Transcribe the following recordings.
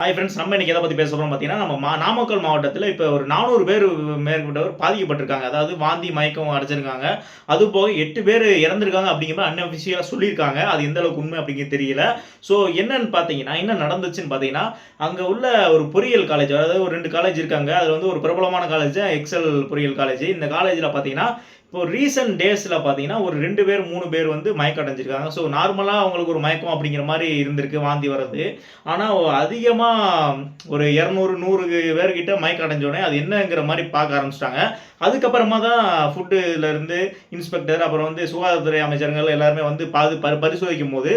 Hi friends நம்ம இன்றைக்கி எதை பற்றி பேச போகிறோம் பார்த்தீங்கன்னா நம்ம மா நாமக்கல் மாவட்டத்தில் இப்போ ஒரு நானூறு பேர் மேற்கொண்டவர் பாதிக்கப்பட்டிருக்காங்க. அதாவது வாந்தி மயக்கம் அடைச்சிருக்காங்க அது போக எட்டு பேர் இறந்துருக்காங்க அப்படிங்கிற மாதிரி அன்அஃபிஷியலாக சொல்லியிருக்காங்க. அது எந்த அளவுக்கு உண்மை அப்படிங்கிறது தெரியல. ஸோ என்னன்னு பார்த்தீங்கன்னா என்ன நடந்துச்சுன்னு பார்த்தீங்கன்னா அங்கே உள்ள ஒரு பொறியியல் காலேஜ் அதாவது ஒரு ரெண்டு காலேஜ் இருக்காங்க. அதில் வந்து ஒரு பிரபலமான காலேஜ் எக்ஸல் பொறியியல் காலேஜ் இந்த காலேஜில் பார்த்தீங்கன்னா இப்போ ரீசன்ட் டேஸில் பார்த்தீங்கன்னா ஒரு ரெண்டு பேர் மூணு பேர் வந்து மயக்கம் அடைஞ்சிருக்காங்க ஸோ நார்மலாக அவங்களுக்கு ஒரு மயக்கம் அப்படிங்கிற மாதிரி இருந்திருக்கு வாந்தி வர்றது. ஆனால் அதிகமாக ஒரு இரநூறு நூறு பேர்கிட்ட மயக்கம் அடைஞ்சோடனே அது என்னங்கிற மாதிரி பார்க்க ஆரம்பிச்சிட்டாங்க. அதுக்கப்புறமா தான் ஃபுட்டுலேருந்து இன்ஸ்பெக்டர் அப்புறம் வந்து சுகாதாரத்துறை அமைச்சர்கள் எல்லாருமே வந்து பாது பரி பரிசோதிக்கும் போது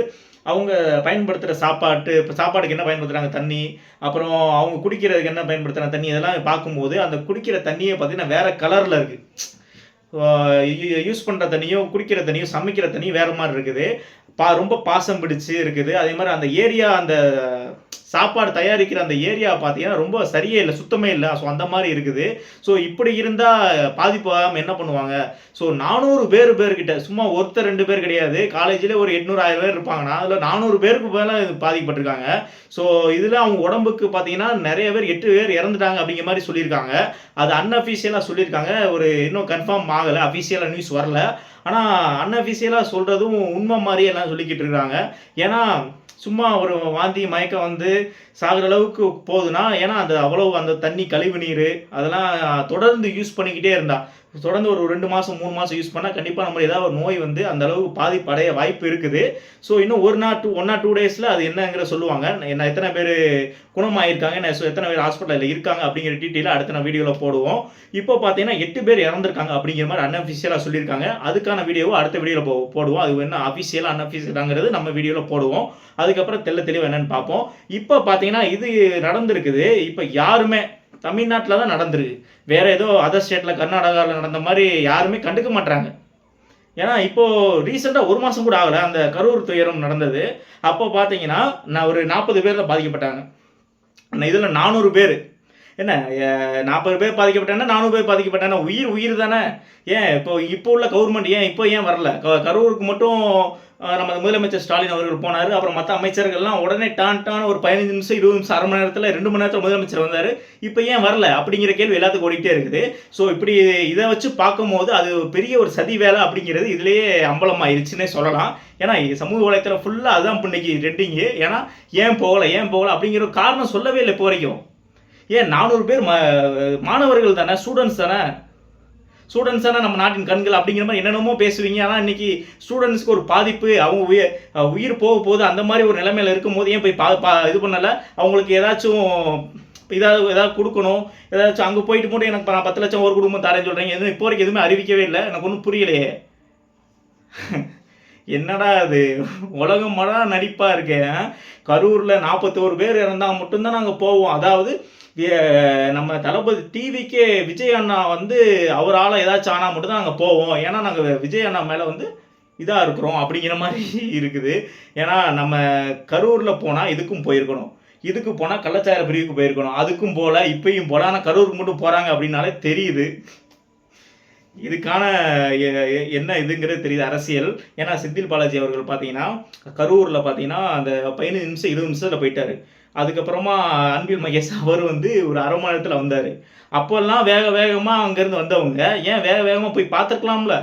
அவங்க பயன்படுத்துகிற சாப்பாட்டு இப்போ சாப்பாடுக்கு என்ன பயன்படுத்துகிறாங்க தண்ணி. அப்புறம் அவங்க குடிக்கிறதுக்கு என்ன பயன்படுத்துகிறாங்க தண்ணி. இதெல்லாம் பார்க்கும்போது அந்த குடிக்கிற தண்ணியை பார்த்தீங்கன்னா வேறு கலரில் இருக்குது யூஸ் பண்ணுற தண்ணியும் குடிக்கிற தண்ணியும் சமைக்கிற தண்ணியும் வேறு மாதிரி இருக்குது. பா ரொம்ப பாசம் பிடிச்சி இருக்குது. அதே மாதிரி அந்த ஏரியா அந்த சாப்பாடு தயாரிக்கிற அந்த ஏரியா பார்த்தீங்கன்னா ரொம்ப சரியே இல்லை சுத்தமே இல்லை. ஸோ அந்த மாதிரி இருக்குது. ஸோ இப்படி இருந்தால் பாதிப்பாகாமல் என்ன பண்ணுவாங்க? ஸோ நானூறு பேர் பேர்கிட்ட சும்மா ஒருத்தர் ரெண்டு பேர் கிடையாது. காலேஜில் ஒரு எட்நூறு ஆயிரம் பேர் இருப்பாங்கன்னா அதில் நானூறு பேருக்கு மேலே பாதிக்கப்பட்டிருக்காங்க. ஸோ இதில் அவங்க உடம்புக்கு பார்த்தீங்கன்னா நிறைய பேர் எட்டு பேர் இறந்துட்டாங்க அப்படிங்கிற மாதிரி சொல்லியிருக்காங்க. அது அன்அஃபிஷியலாக சொல்லியிருக்காங்க. ஒரு இன்னும் கன்ஃபார்ம் ஆகலை. அஃபிஷியலாக நியூஸ் வரல. ஆனால் அன்அஃபிஷியலாக சொல்கிறதும் உண்மை மாதிரியே எல்லாம் சொல்லிக்கிட்டு இருக்காங்க ஏன்னா சும்மா ஒரு வாந்தி மயக்கம் வந்து சாகிற அளவுக்கு போகுதுன்னா ஏன்னா அந்த அவ்வளவு அந்த தண்ணி கழிவு நீர் அதெல்லாம் தொடர்ந்து யூஸ் பண்ணிக்கிட்டே இருந்தா. தொடர்ந்து ஒரு ரெண்டு மாதம் மூணு மாதம் யூஸ் பண்ணால் கண்டிப்பாக நம்ம ஏதாவது ஒரு நோய் வந்து அந்த அளவுக்கு பாதிப்படைய வாய்ப்பு இருக்குது. ஸோ இன்னும் ஒரு நாள் டூ ஒன் ஆர் டூ டேஸில் அது என்னங்கிற சொல்லுவாங்க. என்ன எத்தனை பேர் குணமாயிருக்காங்க என்ன எத்தனை பேர் ஹாஸ்பிட்டலில் இருக்காங்க அப்படிங்கிற டீட்டெயில் அடுத்த நான் வீடியோவில் போடுவோம். இப்போ பார்த்தீங்கன்னா எட்டு பேர் இறந்துருக்காங்க அப்படிங்கிற மாதிரி அன்அஃபிஷியலாக சொல்லியிருக்காங்க. அதுக்கான வீடியோவை அடுத்த வீடியோவில் போ போடுவோம். அது என்ன அஃபிஷியலாக அன்அஃபிஷியலாங்கிறது நம்ம வீடியோவில் போடுவோம். அதுக்கப்புறம் தெல்ல தெளிவு என்னன்னு பார்ப்போம். இப்போ பார்த்தீங்கன்னா இது நடந்திருக்குது. இப்போ யாருமே தமிழ்நாட்டில் தான் நடந்திருக்கு. வேற ஏதோ அதர் ஸ்டேட்டில் கர்நாடகாவில் நடந்த மாதிரி யாருமே கண்டுக்க மாட்டாங்க ஏன்னா இப்போது ரீசெண்டாக ஒரு மாதம் கூட ஆகலை. அந்த கரூர் துயரம் நடந்தது. அப்போ பார்த்தீங்கன்னா நான் ஒரு நாற்பது பேரில் பாதிக்கப்பட்டாங்க. இதில் நானூறு பேர். என்ன நாற்பது பேர் பாதிக்கப்பட்டாங்கன்னா நானூறு பேர் பாதிக்கப்பட்டாங்க உயிர் உயிர் தானே? ஏன் இப்போ இப்போ உள்ள கவர்மெண்ட் ஏன் இப்போ ஏன் வரல? க- கரூருக்கு மட்டும் நம்ம முதலமைச்சர் ஸ்டாலின் அவர்கள் போனார் அப்புறம் மற்ற அமைச்சர்கள்லாம் உடனே டான் டான் ஒரு பதினஞ்சு நிமிஷம் இருபது நிமிஷம் அரை மணி நேரத்தில் ரெண்டு மணி நேரத்தில் முதலமைச்சர் வந்தார். இப்போ ஏன் வரல? அப்படிங்கிற கேள்வி எல்லாத்துக்கும் ஓடிக்கிட்டே இருக்குது. ஸோ இப்படி இதை வச்சு பார்க்கும்போது அது பெரிய ஒரு சதி வேலை அப்படிங்கிறது இதுலேயே அம்பலமாயிருச்சுன்னே சொல்லலாம். ஏன்னா சமூக வலைத்தளம் ஃபுல்லாக அதுதான் இப்போ இன்னைக்கு ரெட்டிங்கு ஏன்னா ஏன் போகலை ஏன் போகலை அப்படிங்கிற காரணம் சொல்லவே இல்லை இப்போ வரைக்கும். ஏன் நானூறு பேர் மாணவர்கள் தானே ஸ்டூடெண்ட்ஸ் தானே? ஸ்டூடெண்ட்ஸ் தானே நம்ம நாட்டின் கண்கள் அப்படிங்கிற மாதிரி என்னென்னமோ பேசுவீங்க. ஆனால் இன்னைக்கு ஸ்டூடெண்ட்ஸ்க்கு ஒரு பாதிப்பு அவங்க உயிர் உயிர் போக போது அந்த மாதிரி ஒரு நிலைமையில இருக்கும்போது ஏன் போய் பா பா இது பண்ணலை? அவங்களுக்கு ஏதாச்சும் இதாவது ஏதாவது கொடுக்கணும். ஏதாச்சும் அங்கே போயிட்டு மட்டும் எனக்கு நான் பத்து லட்சம் ஒரு குடும்பம் தரேன்னு சொல்கிறீங்க எதுவும் இப்போ வரைக்கும் எதுவுமே அறிவிக்கவே இல்லை. எனக்கு ஒன்றும் புரியலையே. என்னடா அது உலகம் மழை நடிப்பாக இருக்கேன் கரூரில் நாற்பத்தோரு பேர் இறந்தால் மட்டும்தான் நாங்கள் போவோம். அதாவது நம்ம தளபதி டிவிக்கே விஜய் அண்ணா வந்து அவரால் ஏதாச்சும் ஆனால் மட்டும்தான் நாங்கள் போவோம். ஏன்னா நாங்கள் விஜய் அண்ணா மேலே வந்து இதாக இருக்கிறோம் அப்படிங்கிற மாதிரி இருக்குது. ஏன்னா நம்ம கரூரில் போனால் இதுக்கும் போயிருக்கணும். இதுக்கு போனால் கள்ளச்சார பிரிவுக்கு போயிருக்கணும். அதுக்கும் போகல இப்பயும் போகல ஆனால் கரூருக்கு மட்டும் போகிறாங்க அப்படின்னாலே தெரியுது. இதுக்கான என்ன இதுங்கிறது தெரியுது அரசியல். ஏன்னா செந்தில் பாலாஜி அவர்கள் பார்த்தீங்கன்னா கரூரில் பார்த்தீங்கன்னா அந்த பதினஞ்சு நிமிஷம் இருபது நிமிஷத்தில் போயிட்டாரு. அதுக்கப்புறமா அன்பில் மகேஷ் அவர் வந்து ஒரு அரை மணி நேரத்தில் வந்தார். அப்போல்லாம் வேக வேகமாக அங்கேருந்து வந்தவங்க ஏன் வேக வேகமாக போய் பார்த்துருக்கலாம்ல?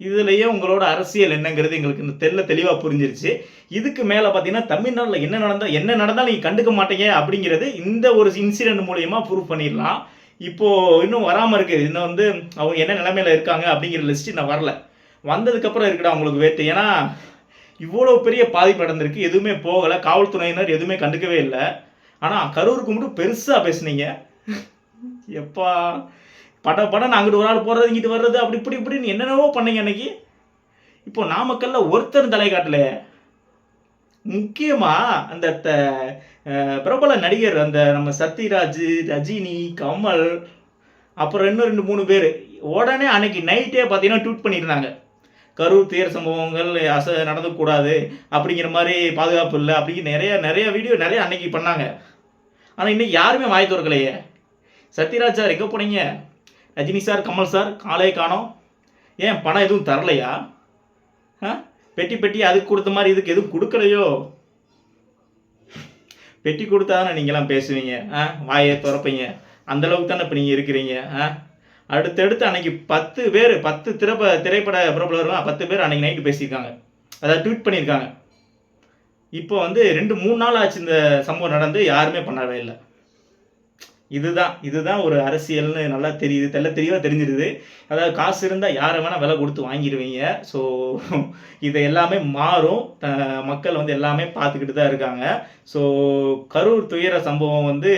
இதுலேயே உங்களோட அரசியல் என்னங்கிறது எங்களுக்கு இந்த தெல்ல தெளிவாக புரிஞ்சிருச்சு. இதுக்கு மேலே பார்த்தீங்கன்னா தமிழ்நாட்டில் என்ன நடந்தால் என்ன நடந்தாலும் நீங்கள் கண்டுக்க மாட்டீங்க அப்படிங்கிறது இந்த ஒரு இன்சிடென்ட் மூலயமா ப்ரூவ் பண்ணிடலாம். இப்போ இன்னும் வராமல் இருக்குது இன்னும் வந்து அவங்க என்ன நிலைமையில இருக்காங்க அப்படிங்கிற லிஸ்ட் இன்னும் வரல. வந்ததுக்கப்புறம் இருக்குடா அவங்களுக்கு வேட்டு. ஏன்னா இவ்வளோ பெரிய பாதிப்பு நடந்திருக்கு. எதுவுமே போகலை. காவல்துறையினர் எதுவுமே கண்டுக்கவே இல்லை. ஆனால் கரூருக்கு மட்டும் பெருசாக பேசுனீங்க. எப்பா பட படம் அங்கிட்டு ஒரு ஆள் போகிறது இங்கிட்டு வர்றது அப்படி இப்படி இப்படின்னு என்னென்னவோ பண்ணீங்க அன்னைக்கு. இப்போ நாமக்கல்ல ஒருத்தர் தலை காட்டலையே முக்கியமாக அந்த த- பிரபல நடிகர் அந்த நம்ம சத்யராஜ் ரஜினி கமல் அப்புறம் இன்னும் ரெண்டு மூணு பேர். உடனே அன்னைக்கு நைட்டே பார்த்தீங்கன்னா ட்வீட் பண்ணியிருந்தாங்க. கரூர் தேர் சம்பவங்கள் அச நடந்துக்கூடாது அப்படிங்கிற மாதிரி பாதுகாப்பு இல்லை அப்படிங்கிற நிறைய நிறைய வீடியோ நிறைய அன்னைக்கு பண்ணாங்க. ஆனால் இன்னைக்கு யாருமே வாய் திறக்கலையே. சத்யராஜ் சார் எங்கே போனீங்க? ரஜினி சார் கமல் சார் காலே காணோம். ஏன் பணம் எதுவும் தரலையா? ஆ? பெட்டி பெட்டி அதுக்கு கொடுத்த மாதிரி இதுக்கு எதுவும் கொடுக்கலையோ? பெட்டி கொடுத்தா தானே நீங்களாம் பேசுவீங்க ஆ? வாயை திறப்பீங்க. அந்தளவுக்கு தானே இப்போ நீங்கள் இருக்கிறீங்க ஆ? அடுத்தடுத்து அன்னைக்கு பத்து பேர் பத்து திரைப்ப திரைப்பட பிரபலர்கள் பத்து பேர் அன்னைக்கு நைட்டு பேசியிருக்காங்க. அதாவது ட்வீட் பண்ணியிருக்காங்க. இப்போ வந்து ரெண்டு மூணு நாள் ஆச்சு இந்த சம்பவம் நடந்து யாருமே பண்ணவே இல்லை. இதுதான் இதுதான் ஒரு அரசியல்னு நல்லா தெரியுது தெல்ல தெளிவாக தெரிஞ்சிருது. அதாவது காசு இருந்தால் யாரை வேணால் விலை கொடுத்து வாங்கிடுவீங்க. ஸோ இதை எல்லாமே மாறும். த- மக்கள் வந்து எல்லாமே பார்த்துக்கிட்டு தான் இருக்காங்க. ஸோ கரூர் துயர சம்பவம் வந்து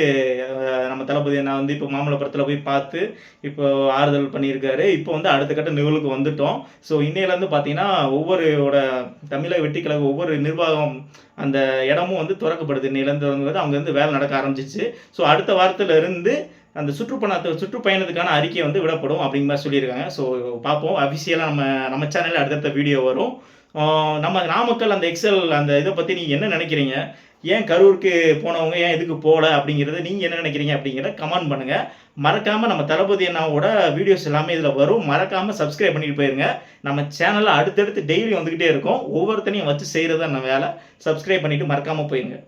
நம்ம தளபதி நான் வந்து இப்போ மாமல்லபுரத்தில் போய் பார்த்து இப்போ ஆறுதல் பண்ணியிருக்காரு. இப்போ வந்து அடுத்த கட்ட நிகழ்வுக்கு வந்துட்டோம். ஸோ இன்னையிலேருந்து பார்த்தீங்கன்னா ஒவ்வொருவோட தமிழக வெட்டிக்கழக ஒவ்வொரு நிர்வாகம் அந்த இடமும் வந்து திறக்கப்படுது. இன்னையிலேருந்து அங்கேருந்து அவங்க வந்து வேலை நடக்க ஆரம்பிச்சிச்சு. ஸோ அடுத்த வாரத்தில் இருந்து அந்த சுற்றுப்பயணத்தை சுற்றுப்பயணத்துக்கான அறிக்கை வந்து விடப்படும் அப்படிங்கிற மாதிரி சொல்லியிருக்காங்க. ஸோ பார்ப்போம். அஃபிஷியலாக நம்ம நம்ம சேனலில் அடுத்தடுத்த வீடியோ வரும். நம்ம நாமக்கல் அந்த எக்ஸல் அந்த இதை பற்றி நீங்கள் என்ன நினைக்கிறீங்க? ஏன் கரூருக்கு போனவங்க ஏன் இதுக்கு போகல அப்படிங்கிறத நீங்கள் என்ன நினைக்கிறீங்க அப்படிங்கிறத கமெண்ட் பண்ணுங்கள் மறக்காமல் நம்ம தளபதி அண்ணாவோட வீடியோஸ் எல்லாமே இதில் வரும். மறக்காமல் சப்ஸ்கிரைப் பண்ணிட்டு போயிருங்க. நம்ம சேனலில் அடுத்தடுத்து டெய்லி வந்துக்கிட்டே இருக்கும். ஒவ்வொருத்தனையும் வச்சு செய்கிறது நம்ம வேலை. சப்ஸ்கிரைப் பண்ணிவிட்டு மறக்காமல் போயிருங்க.